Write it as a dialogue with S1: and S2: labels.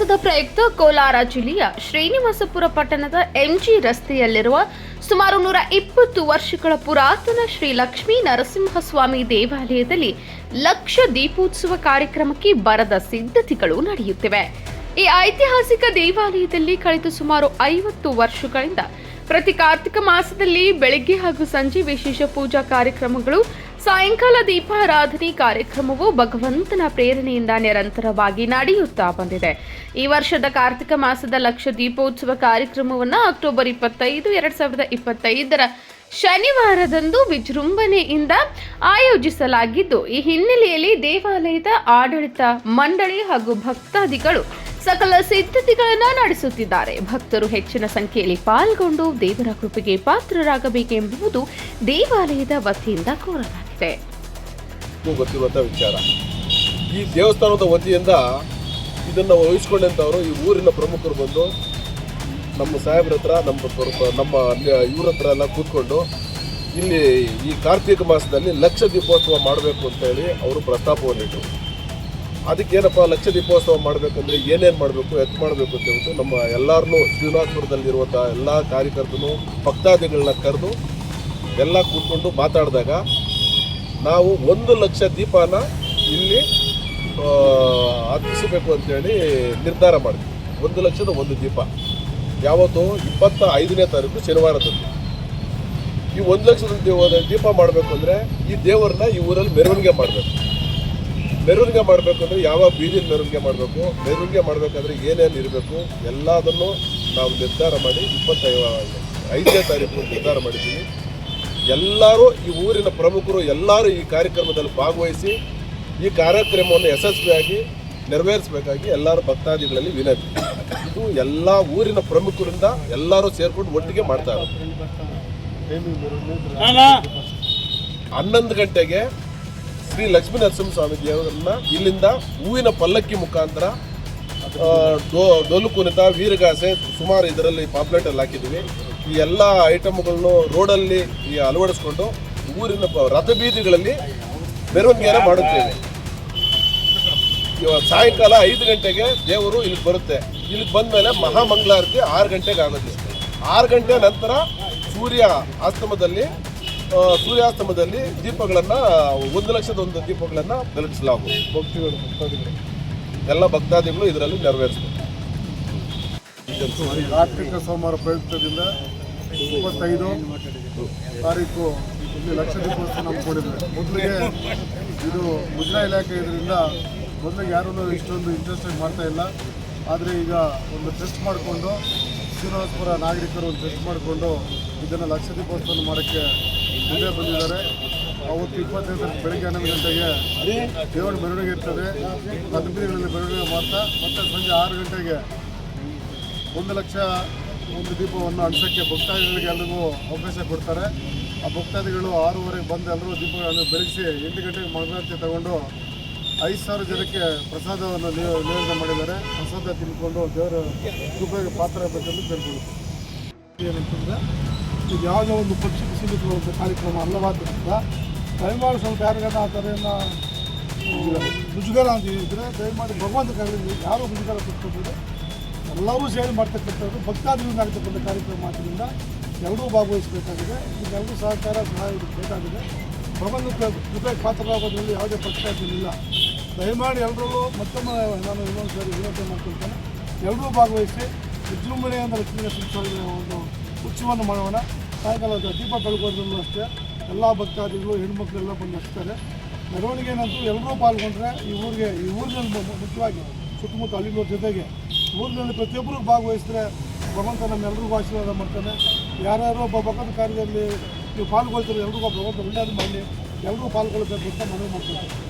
S1: ಮಾಸದ ಪ್ರಯುಕ್ತ ಕೋಲಾರ ಜಿಲ್ಲೆಯ ಶ್ರೀನಿವಾಸಪುರ ಪಟ್ಟಣದ ಎಂಜಿ ರಸ್ತೆಯಲ್ಲಿರುವ ಸುಮಾರು ನೂರ ಇಪ್ಪತ್ತು ವರ್ಷಗಳ ಪುರಾತನ ಶ್ರೀ ಲಕ್ಷ್ಮೀ ನರಸಿಂಹಸ್ವಾಮಿ ದೇವಾಲಯದಲ್ಲಿ ಲಕ್ಷ ದೀಪೋತ್ಸವ ಕಾರ್ಯಕ್ರಮಕ್ಕೆ ಬರದ ಸಿದ್ಧತೆಗಳು ನಡೆಯುತ್ತಿವೆ. ಈ ಐತಿಹಾಸಿಕ ದೇವಾಲಯದಲ್ಲಿ ಕಳೆದ ಸುಮಾರು ಐವತ್ತು ವರ್ಷಗಳಿಂದ ಪ್ರತಿ ಕಾರ್ತಿಕ ಮಾಸದಲ್ಲಿ ಬೆಳಗ್ಗೆ ಹಾಗೂ ಸಂಜೆ ವಿಶೇಷ ಪೂಜಾ ಕಾರ್ಯಕ್ರಮಗಳು ಸಾಯಂಕಾಲ ದೀಪಾರಾಧನೆ ಕಾರ್ಯಕ್ರಮವು ಭಗವಂತನ ಪ್ರೇರಣೆಯಿಂದ ನಿರಂತರವಾಗಿ ನಡೆಯುತ್ತಾ ಬಂದಿದೆ. ಈ ವರ್ಷದ ಕಾರ್ತಿಕ ಮಾಸದ ಲಕ್ಷ ದೀಪೋತ್ಸವ ಕಾರ್ಯಕ್ರಮವನ್ನು ಅಕ್ಟೋಬರ್ ಇಪ್ಪತ್ತೈದು, ಎರಡ್ ಸಾವಿರದ ಇಪ್ಪತ್ತೈದರ ಶನಿವಾರದಂದು ವಿಜೃಂಭಣೆಯಿಂದ ಆಯೋಜಿಸಲಾಗಿದ್ದು, ಈ ಹಿನ್ನೆಲೆಯಲ್ಲಿ ದೇವಾಲಯದ ಆಡಳಿತ ಮಂಡಳಿ ಹಾಗೂ ಭಕ್ತಾದಿಗಳು ಸಕಲ ಸಿದ್ಧತೆಗಳನ್ನು ನಡೆಸುತ್ತಿದ್ದಾರೆ. ಭಕ್ತರು ಹೆಚ್ಚಿನ ಸಂಖ್ಯೆಯಲ್ಲಿ ಪಾಲ್ಗೊಂಡು ದೇವರ ಕೃಪೆಗೆ ಪಾತ್ರರಾಗಬೇಕೆಂಬುದು ದೇವಾಲಯದ ವತಿಯಿಂದ ಕೋರಲಾಗಿದೆ.
S2: ವಿಚಾರ. ಈ ದೇವಸ್ಥಾನದ ವತಿಯಿಂದ ಇದನ್ನು ವಹಿಸ್ಕೊಂಡಂಥವರು ಈ ಊರಿನ ಪ್ರಮುಖರು ಬಂದು ನಮ್ಮ ಸಾಹೇಬ್ರ ಹತ್ರ, ನಮ್ಮ ನಮ್ಮ ಇವ್ರ ಹತ್ರ ಎಲ್ಲ ಕೂತ್ಕೊಂಡು ಇಲ್ಲಿ ಈ ಕಾರ್ತಿಕ ಮಾಸದಲ್ಲಿ ಲಕ್ಷ ದೀಪೋತ್ಸವ ಮಾಡಬೇಕು ಅಂತೇಳಿ ಅವರು ಪ್ರಸ್ತಾಪವನ್ನಿಟ್ಟರು ಅದಕ್ಕೇನಪ್ಪ ಲಕ್ಷ ದೀಪೋತ್ಸವ ಮಾಡಬೇಕಂದ್ರೆ ಏನೇನು ಮಾಡಬೇಕು ಎತ್ ಮಾಡಬೇಕು ಅಂತ ಹೇಳ್ಬಿಟ್ಟು ನಮ್ಮ ಎಲ್ಲರನ್ನೂ ಶ್ರೀನಾಥ್ಪುರದಲ್ಲಿರುವಂಥ ಎಲ್ಲ ಕಾರ್ಯಕರ್ತರು ಭಕ್ತಾದಿಗಳನ್ನ ಕರೆದು ಎಲ್ಲ ಕೂತ್ಕೊಂಡು ಮಾತಾಡಿದಾಗ ನಾವು ಒಂದು ಲಕ್ಷ ದೀಪನ ಇಲ್ಲಿ ಹತ್ತಿಸಬೇಕು ಅಂತೇಳಿ ನಿರ್ಧಾರ ಮಾಡಿದ್ವಿ. ಒಂದು ಲಕ್ಷದ ಒಂದು ದೀಪ. ಯಾವತ್ತು ಇಪ್ಪತ್ತ ಐದನೇ ತಾರೀಕು ಶನಿವಾರದಂದು. ಈ ಒಂದು ಲಕ್ಷದ ದೀಪ ಮಾಡಬೇಕು ಅಂದರೆ ಈ ದೇವರನ್ನ ಈ ಊರಲ್ಲಿ ಮೆರವಣಿಗೆ ಮಾಡಬೇಕು. ಮೆರವಣಿಗೆ ಮಾಡಬೇಕು ಅಂದರೆ ಯಾವ ಬೀದಿನ ಮೆರವಣಿಗೆ ಮಾಡಬೇಕು, ಮೆರವಣಿಗೆ ಮಾಡಬೇಕಾದ್ರೆ ಏನೇನು ಇರಬೇಕು, ಎಲ್ಲದನ್ನು ನಾವು ನಿರ್ಧಾರ ಮಾಡಿ ಇಪ್ಪತ್ತೈ ಐದನೇ ತಾರೀಕು ನಿರ್ಧಾರ ಮಾಡಿದ್ದೀವಿ. ಎಲ್ಲರೂ ಈ ಊರಿನ ಪ್ರಮುಖರು ಎಲ್ಲರೂ ಈ ಕಾರ್ಯಕ್ರಮದಲ್ಲಿ ಭಾಗವಹಿಸಿ ಈ ಕಾರ್ಯಕ್ರಮವನ್ನು ಯಶಸ್ವಿಯಾಗಿ ನೆರವೇರಿಸಬೇಕಾಗಿ ಎಲ್ಲರೂ ಭಕ್ತಾದಿಗಳಲ್ಲಿ ವಿನಂತಿ. ಇದು ಎಲ್ಲ ಊರಿನ ಪ್ರಮುಖರಿಂದ ಎಲ್ಲರೂ ಸೇರ್ಕೊಂಡು ಒಟ್ಟಿಗೆ ಮಾಡ್ತಾರೆ ಹನ್ನೊಂದು ಗಂಟೆಗೆ ಶ್ರೀ ಲಕ್ಷ್ಮೀ ನರಸಿಂಹಸ್ವಾಮಿ ದೇವರನ್ನ ಇಲ್ಲಿಂದ ಹೂವಿನ ಪಲ್ಲಕ್ಕಿ ಮುಖಾಂತರ ಡೋ, ಡೊಲು ಕುಣಿತ, ವೀರಗಾಸೆ ಸುಮಾರು ಇದರಲ್ಲಿ ಪಾಪ್ಲೆಟ್ ಅಲ್ಲಿ ಹಾಕಿದ್ದೀವಿ. ಈ ಎಲ್ಲ ಐಟಮ್ಗಳನ್ನು ರೋಡಲ್ಲಿ ಅಳವಡಿಸ್ಕೊಂಡು ಊರಿನ ರಥ ರಥಬೀದಿಗಳಲ್ಲಿ ಮೆರವಣಿಗೆಯನ್ನು ಮಾಡುತ್ತೇವೆ. ಇವಾಗ ಸಾಯಂಕಾಲ ಐದು ಗಂಟೆಗೆ ದೇವರು ಇಲ್ಲಿಗೆ ಬರುತ್ತೆ. ಇಲ್ಲಿಗೆ ಬಂದಮೇಲೆ ಮಹಾಮಂಗಳಾರತಿ ಆರು ಗಂಟೆಗೆ ಆಗುತ್ತೆ. ಆರು ಗಂಟೆ ನಂತರ ಸೂರ್ಯ ಆಸ್ತಮದಲ್ಲಿ ಸೂರ್ಯಾಸ್ತಮದಲ್ಲಿ ದೀಪಗಳನ್ನು, ಒಂದು ಲಕ್ಷದ ಒಂದು ದೀಪಗಳನ್ನು ಬೆಳಗಿಸಲಾಗುವುದು. ಎಲ್ಲ ಭಕ್ತಾದಿಗಳು ಇದರಲ್ಲಿ ನೆರವೇರಿಸ್ತಾರೆ
S3: ಕಾರ್ತಿಕ ಸೋಮವಾರ ಪ್ರಯುಕ್ತದಿಂದ ಇಪ್ಪತ್ತೈದು ತಾರೀಕು ಇಲ್ಲಿ ಲಕ್ಷ ದೀಪೋತ್ಸವ ಹಮ್ಮಿಕೊಂಡಿದ್ದೇವೆ ಮೊದಲಿಗೆ ಇದು ಮುದ್ರಾ ಇಲಾಖೆ ಇದರಿಂದ ಮೊದಲಿಗೆ ಯಾರೂ ಇಷ್ಟೊಂದು ಇಂಟ್ರೆಸ್ಟೆಡ್ ಮಾಡ್ತಾ ಇಲ್ಲ. ಆದರೆ ಈಗ ಒಂದು ಟೆಸ್ಟ್ ಮಾಡಿಕೊಂಡು ಶ್ರೀನಿವಾಸಪುರ ನಾಗರಿಕರು ಒಂದು ಟೆಸ್ಟ್ ಮಾಡಿಕೊಂಡು ಇದನ್ನು ಲಕ್ಷ ದೀಪೋತ್ಸವ ಮಾಡೋಕ್ಕೆ ಮುಂದೆ ಬಂದಿದ್ದಾರೆ. ಅವತ್ತು ಇಪ್ಪತ್ತೈದು ಬೆಳಗ್ಗೆ ಹನ್ನೊಂದು ಗಂಟೆಗೆ ದೇವರ ಮೆರವಣಿಗೆ ಇರ್ತದೆ. ಪದ್ಮಿಗಳಲ್ಲಿ ಮೆರವಣಿಗೆ ಮಾಡ್ತಾ, ಮತ್ತೆ ಸಂಜೆ ಆರು ಗಂಟೆಗೆ ಒಂದು ಲಕ್ಷ ಒಂದು ದೀಪವನ್ನು ಹಂಚಕ್ಕೆ ಭಕ್ತಾದಿಗಳಿಗೆ ಎಲ್ಲರಿಗೂ ಅವಕಾಶ ಕೊಡ್ತಾರೆ. ಆ ಭಕ್ತಾದಿಗಳು ಆರೂವರೆಗೆ ಬಂದು ಎಲ್ಲರೂ ದೀಪಗಳನ್ನು ಬೆಳಗಿಸಿ ಎಂಟು ಗಂಟೆಗೆ ಮಂಗಳಾರತಿ ತಗೊಂಡು ಐದು ಸಾವಿರ ಜನಕ್ಕೆ ಪ್ರಸಾದವನ್ನು ನಿವೇದನೆ ಮಾಡಿದ್ದಾರೆ. ಪ್ರಸಾದ ತಿನ್ಕೊಂಡು ದೇವರ ಕೃಪೆಗೆ ಪಾತ್ರ ಆಗಬೇಕೆಂದು ಕೇಳ್ಕೊಳ್ತೀವಿ ಏನಂತಂದರೆ ಇದು ಯಾವುದೋ ಒಂದು ಪಕ್ಷಕ್ಕೆ ಸೀಮಿತವಾದ ಕಾರ್ಯಕ್ರಮ ಅಲ್ಲವಾದ್ದರಿಂದ ದಯಮಾಡಿ ಸ್ವಲ್ಪ ಯಾರಿಗಾದ ಆ ಥರನ ಮುಜುಗರ ಅಂತ ಹೇಳಿದರೆ ದಯಮಾಡಿ ಭಗವಂತ ಕರೆಯಲ್ಲಿ ಯಾರು ಮುಜುಗರ ಕೊಟ್ಕೊಬೋದು ಎಲ್ಲರೂ ಸೇರಿ ಮಾಡ್ತಕ್ಕಂಥದ್ದು ಭಕ್ತಾದಿಗಳಿಂದ ಆಗ್ತಕ್ಕಂಥ ಕಾರ್ಯಕ್ರಮ ಆದ್ದರಿಂದ ಎಲ್ಲರೂ ಭಾಗವಹಿಸಬೇಕಾಗಿದೆ. ಇದೆಲ್ಲರೂ ಸಹಕಾರ, ಸಹಾಯ ಬೇಕಾಗಿದೆ. ಭಗವಂತ ಕೃಪೆ ಪಾತ್ರರಾಗೋದ್ರಲ್ಲಿ ಯಾವುದೇ ಪಕ್ಷಪಾತವಿಲ್ಲ. ದಯಮಾಡಿ ಎಲ್ಲರಲ್ಲೂ ಮತ್ತೊಮ್ಮೆ ನಾನು ಇನ್ನೊಂದು ಸಾರಿ ವಿನಂತಿ ಮಾಡ್ಕೊಳ್ತೇನೆ. ಎಲ್ಲರೂ ಭಾಗವಹಿಸಿ ವಿಜೃಂಭಣೆಯಿಂದ ಲಕ್ಷ್ಮೀ ಸಂಸ್ಥೆಯ ಒಂದು ಉತ್ಸವವನ್ನು ಮಾಡೋಣ. ಸಾಯಂಕಾಲ ದೀಪ ಬೆಳಗೋದ್ರಲ್ಲೂ ಅಷ್ಟೇ. ಎಲ್ಲ ಭಕ್ತಾದಿಗಳು, ಹೆಣ್ಮಕ್ಳೆಲ್ಲ ಬಂದು ಹಚ್ತಾರೆ. ಮೆರವಣಿಗೆನಂತೂ ಎಲ್ಲರೂ ಪಾಲ್ಗೊಂಡ್ರೆ ಈ ಊರಿಗೆ, ಈ ಊರಿನಲ್ಲಿ ಮುಖ್ಯವಾಗಿ ಸುತ್ತಮುತ್ತ ಹಳ್ಳಿಗಳ ಜೊತೆಗೆ ಊರಿನಲ್ಲಿ ಪ್ರತಿಯೊಬ್ಬರು ಭಾಗವಹಿಸಿದ್ರೆ ಭಗವಂತ ನಮ್ಮೆಲ್ಲರಿಗೂ ಆಶೀರ್ವಾದ ಮಾಡ್ತಾನೆ. ಯಾರ್ಯಾರೋ ಒಬ್ಬ ಭಕ್ತ ಕಾರ್ಯದಲ್ಲಿ ನೀವು ಪಾಲ್ಗೊಳ್ತೀರೋ ಎಲ್ರಿಗೂ ಭಗವಂತ ಒಳ್ಳೆಯದು ಮಾಡಿ ಎಲ್ಲರೂ ಪಾಲ್ಗೊಳ್ಬೇಕು ಅಂತ ಮನವಿ ಮಾಡ್ತಾರೆ